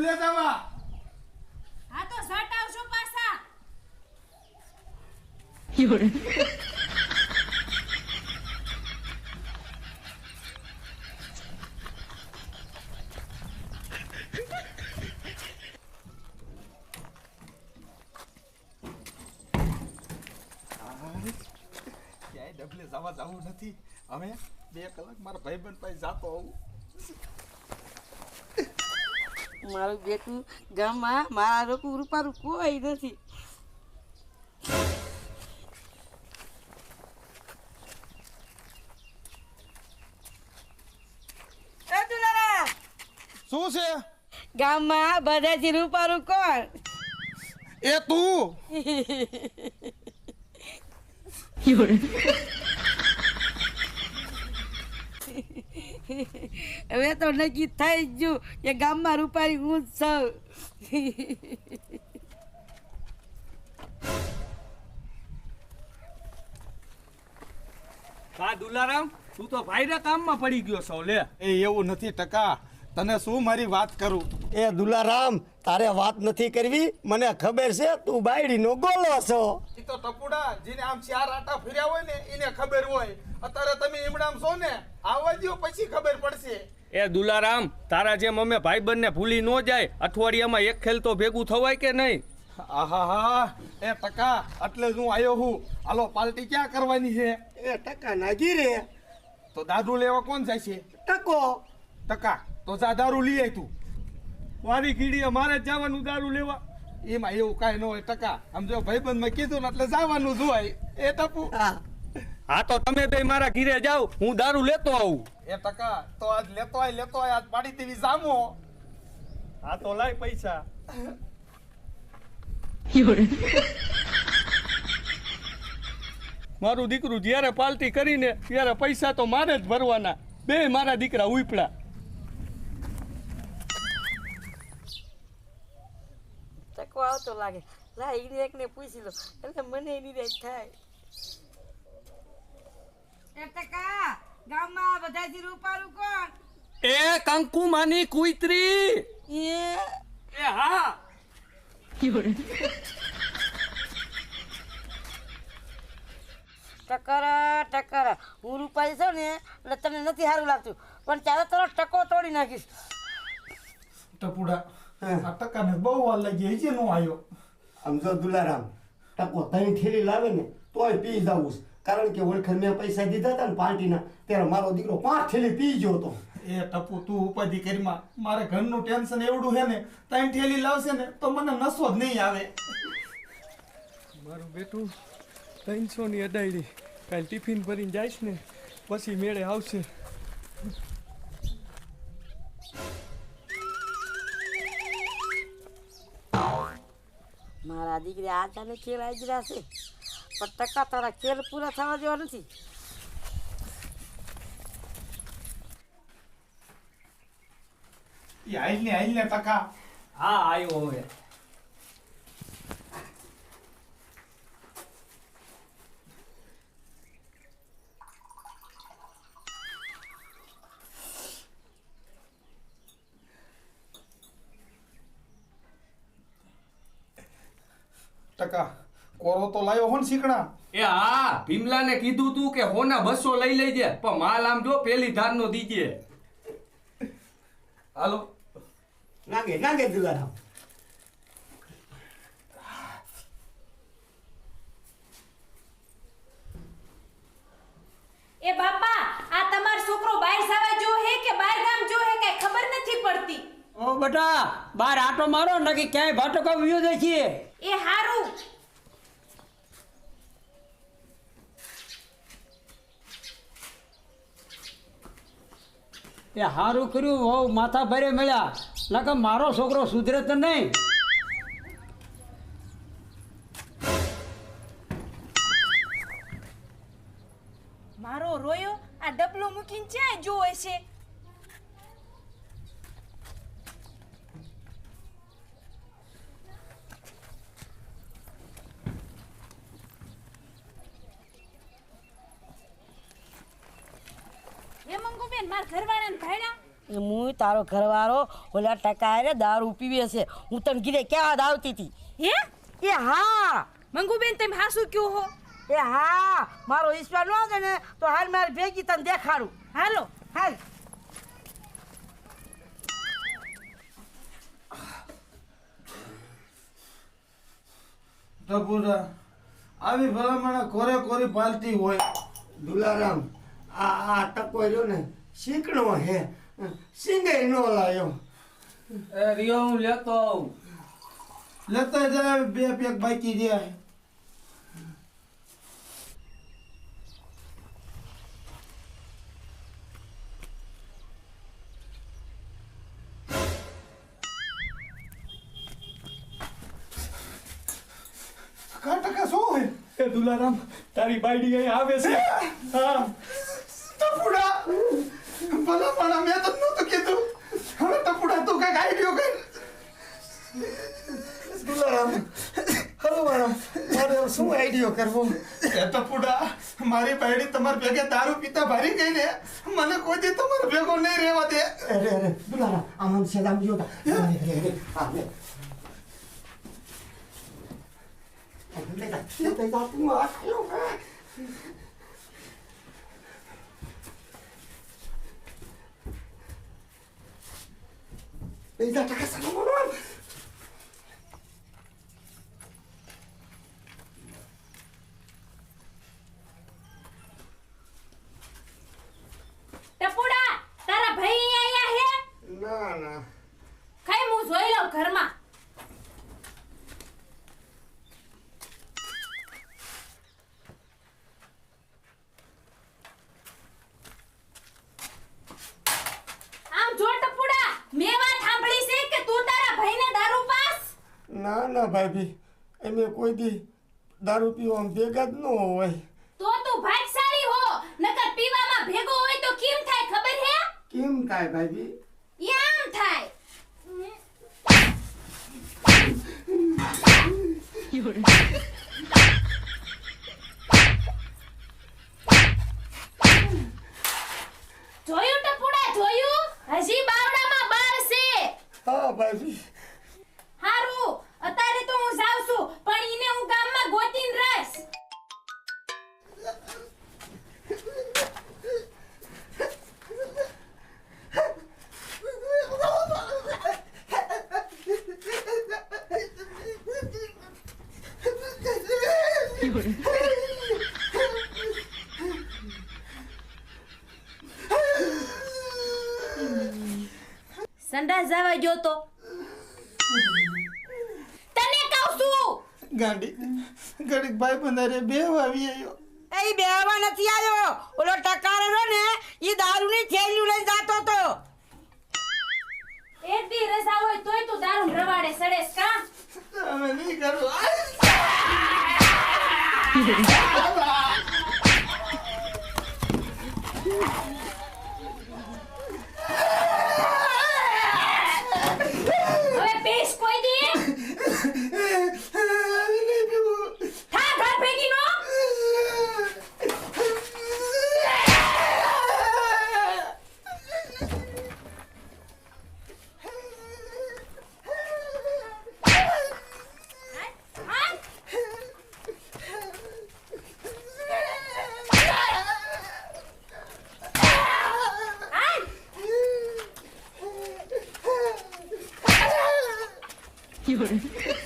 ડબલે જવા. હા તો ઝટ આવશો પાછા. ક્યાંય ડબલે જવા જવું નથી. હવે બે કલાક મારા ભાઈબંધ પાસે જાતો આવું મારું બેટું ગામમાં મારા રોકું રૂપારું કોઈ નથી. શું છે? ગામમાં બધાથી રૂપારું કોણ? એ તું? હવે તો નક્કી થઈ જ ગયું કે ગામમાં રૂપારી હું જ છું. કા દુલારામ તું તો ભાઈના કામમાં પડી ગયો છો લે. એ એવું નથી ટકા. તને શું મારી વાત કરું? એ દુલારામ તારે વાત નથી કરવી. મને ખબર છે તું બાયડીનો ગોલો છો. એ તો ટપુડા જેને આમ ચાર આટા ફર્યા હોય ને એને ખબર હોય. અત્યારે તમે ઈમડામ છો ને આવવા દ્યો પછી ખબર પડશે. એ દુલારામ તારા જેમ અમે ભાઈબંધને ભૂલી ન જાય અઠવાડિયામાં એક ખેલ તો ભેગું થવાય કે નહીં? આહાહા એ ટકા એટલે જ હું આવ્યો હું. હાલો પાર્ટી ક્યાં કરવાની છે? એ ટકા નાગી રે. તો દાદુ લેવા કોણ જાય છે? ટકો. ટકા તો જા દારૂ લઈ આય તું. મારી કીડીએ મારે જ જવાનું દારૂ લેવા. એમાં એવું કાંઈ ન હોય ટકા. આમ જો ભાઈબંધમાં કીધું ને એટલે જવાનું જોવાય એ ટપુ. હા. હા તો તમે બે મારા ઘીરે જાઓ હું દારૂ લેતો આવું. એ ટકા તો આજ લેતો આય લેતો આય આજ પાડી દેવી જામો. હા તો લાય પૈસા. મારું દીકરું જ્યારે પાલટી કરીને ત્યારે પૈસા તો મારે જ ભરવાના. બે મારા દીકરા ઉપડા. ટકો આવતો લાગે. લા એને એકને પૂછી લો. એટલે મને એની રાત થાય. એ ટકા ગામમાં બધાથી રૂપારું કોણ? એ કંકુ માની કુઈત્રી એ? એ હા. ટકર ટકર. હું રૂપાઈ છું ને એટલે તમને નથી સારું લાગતું. પણ ત્યારે તારો ટકો તોડી નાખીશ. ટપુડા આ ટકાને બહુ વાર લાગી હજી નો આવ્યો. આમ જો દુલારામ ટકો ત્રણ ઠેલી લાવે ને તોય પી જાવું છે. કારણ કે ઓળખર મેં પૈસા દીધા હતા ને પાર્ટીના ત્યારે મારો દીકરો પાંચ થેલી પી ગયો હતો. એ ટપુ તું ઉપાધિ કરીમાં મારે ઘરનું ટેન્શન એવડું છે ને ત્રણ થેલી લાવશે ને તો મને નસો જ નહીં આવે. મારું બેટું ત્રણસો ની અડાયડી. કાલ ટિફિન ભરીને જાય ને પછી મેળે આવશે. મારા દીકરી આ જાને ખેલ આવી ગયા છે. પણ ટકા તારા ખેલ પૂરા થવા જેવા નથી. હાલ ને હાલ ને ટકા. હા આવ્યો હવે. ટકા. કોરો તો લાવ્યો હોન ને શીકણા એ હા ભીમલાને કીધું તું કે હોના બસો લઈ લેજે પણ માલ આમ જો પેલી ધારનો દીજે. હાલો. નાગે નાગે દુલારામ એ બાપા આ તમારો છોકરો બહાર સાવા જો હે કે બહાર ગામ જો હે કઈ ખબર નથી પડતી? ઓ બેટા બાર આટો મારો નકી ક્યાંય ભટકો વ્યૂ દેખીએ એ હારું. એ હારું કર્યું, હોવ, માથા ભરે મળ્યા. નકર મારો છોકરો સુધરે તો નહીં મારો રોયો આ ડબલો મૂકીને ક્યાંય જોવે છે માર ઘરવાળાને ભાડ્યા એ હું તારો ઘરવાળો ઓલા ટકા ને દારૂ પીવે છે. હું તને કીધે ક્યાં આવતી હતી? હે? એ હા. મંગુબેન તમે હાસુ કયો હો? એ હા. મારો ઈશ્વર નો છે ને તો હાલ મારી ભેગી તને દેખાડું. હાલો. હાલ. ટપુરા આવી ભલામણ કોરે કોરી પાલતી હોય? દુલારામ આ આ ટકો રહ્યો ને શીકણો હે. સિંગે નો લાયો. એ રિયો હું લેતો આવું. લેતા જાય બે પેક બાકી રહ્યા. કા ટકા શું હોય? એ દુલારામ તારી બાયડી અહીં આવે છે. હા. ભલામણ અમે તો નહોતું કીધું હવે ટપુડા તું કંઈક આઈડિયો કર દુલારામ હલો મારા મારે શું આઈડિયો કરવો એ ટપુડા મારી બાયડી તમારા ભેગે દારૂ પીતા ભારી ગઈ ને મને કોઈ દી તમારો ભેગો નહીં રહેવા દે અરે અરે દુલારામ આમ છે આમ જો અરે અરે અરે આ લે લેતા લેતા તું આ ખાયો લેતા ટકા સાલો બોલો ટપુડા તારા ભાઈ અહીંયા આયા હે ના ના ખાઈ હું જોઈ લઉં ઘરમાં આમ જો ટપુડા મેં વાત સાંભળી છે કે તું તારા ભાઈને દારૂ પાસ ના ના ભાભી એમે કોઈ દી દારૂ પીવા ભેગા જ ન હોય. તો તું ભાગશાળી હો નકર પીવામાં ભેગો હોય તો કેમ થાય ખબર હે? કેમ થાય ભાભી? આમ થાય. જોયું ટપુડા જોયું હજી બાવડામાં બાર છે હા ભાભી હારું અત્યારે તો હું જાઉં છું પણ ઈને હું ગામમાં ગોતીને રહીશ સંડાસ જો તો? તને કહું છું! ગાંડી ઘડીક ભાઈ બંધારે બે આવી આવ્યો એ બેવા નથી આવ્યો. ઓલો ટકાર રહ્યો ને એ દારૂની થેલી લઈ જાતો તો એક દી રજા હોય તોય તું દારૂ રવાડે સડેસ કા? અમે નહીં કરું હવે પીશ કોઈ દી નહીં પીવું થા ઘર ભેગી નો હા હા